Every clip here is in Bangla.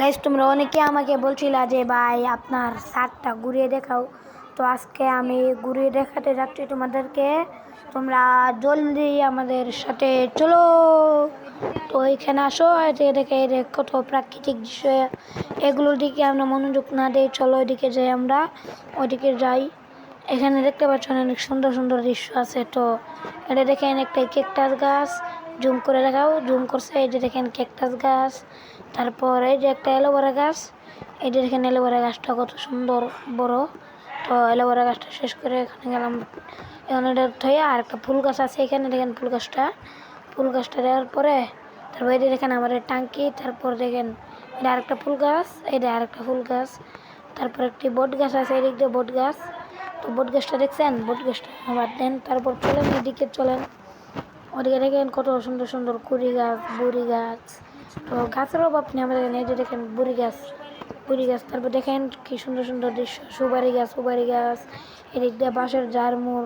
গাইস তোমরা অনেকে আমাকে বলছিলা যে, ভাই, আপনার শার্টটা ঘুরিয়ে দেখাও। তো আজকে আমি ঘুরিয়ে দেখাতে যাচ্ছি তোমাদেরকে। তোমরা জলদি আমাদের সাথে চলো। তো এখানে আসো এতে দেখে কত প্রাকৃতিক দৃশ্য। এগুলোর দিকে আমরা মনোযোগ না দিই চলো, ওইদিকে যাই আমরা, ওইদিকে যাই। এখানে দেখতে পাচ্ছেন অনেক সুন্দর সুন্দর দৃশ্য আছে। তো এটা দেখেন, একটা কেকটাস গাছ। জুম করে দেখাও জুম করছে, এই যে দেখেন কেকটাস গাছ, তারপর এই যে একটা অ্যালোভেরা গাছ, এই যে দেখেন অ্যালোভেরা গাছটা কত সুন্দর বড়। তো অ্যালোভেরা গাছটা শেষ করে এখানে গেলাম। এখন এটা থইয়া আর একটা ফুল গাছ আছে এখানে, দেখেন ফুল গাছটা। ফুল গাছটা দেওয়ার পরে, তারপর এই যে দেখেন আমার টাঙ্কি, তারপর দেখেন এটা আরেকটা ফুল গাছ এটা আরেকটা ফুল গাছ। তারপর একটি বট গাছ আছে এদিক দিয়ে বট গাছ। তো বট গাছটা দেখছেন? বট গাছটা আবার দেন, তারপর চলেন, এদিকে চলেন। ওদিকে দেখেন কত সুন্দর সুন্দর কুড়ি গাছ বুড়ি গাছ। তো গাছের অভাব নেই আমাদের এখানে যে দেখেন বুড়ি গাছ বুড়ি গাছ। তারপর দেখেন কি সুন্দর সুন্দর দৃশ্য সুপারি গাছ সুপারি গাছ এদিক দিয়ে বাঁশের ঝাড়মুর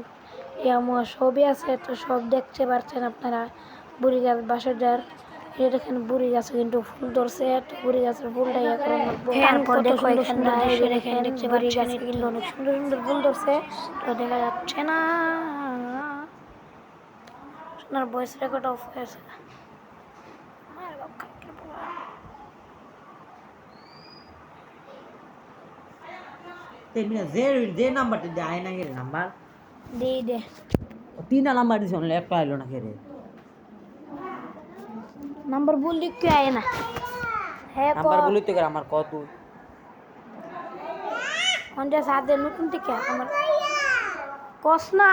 ইয়ামুয়া সবই আছে। তো সব দেখতে পারছেন আপনারা বুড়ি গাছ বাঁশের ঝাড়। এই দেখেন বুড়ি গাছে কিন্তু ফুল ধরছে তো বুড়ি গাছের ফুলটা ইয়ে তারপর দেখো দেখেন দেখতে বুড়ি গাছে কিন্তু অনেক সুন্দর সুন্দর ফুল ধরছে তো দেখা যাচ্ছে না। আপনার ভয়েস রেকর্ড অফ হয়েছে যে নাম্বারটা দিয়ে না কে নাম্বার। দে দে। তিনটা নাম্বার দিছে অনলি আইলো না কে রে। নাম্বার বল লিখতে আয় না। হ্যাঁ নাম্বার বলি তো আমার কত কোনটা সাথে নতুন থেকে আমার কস না।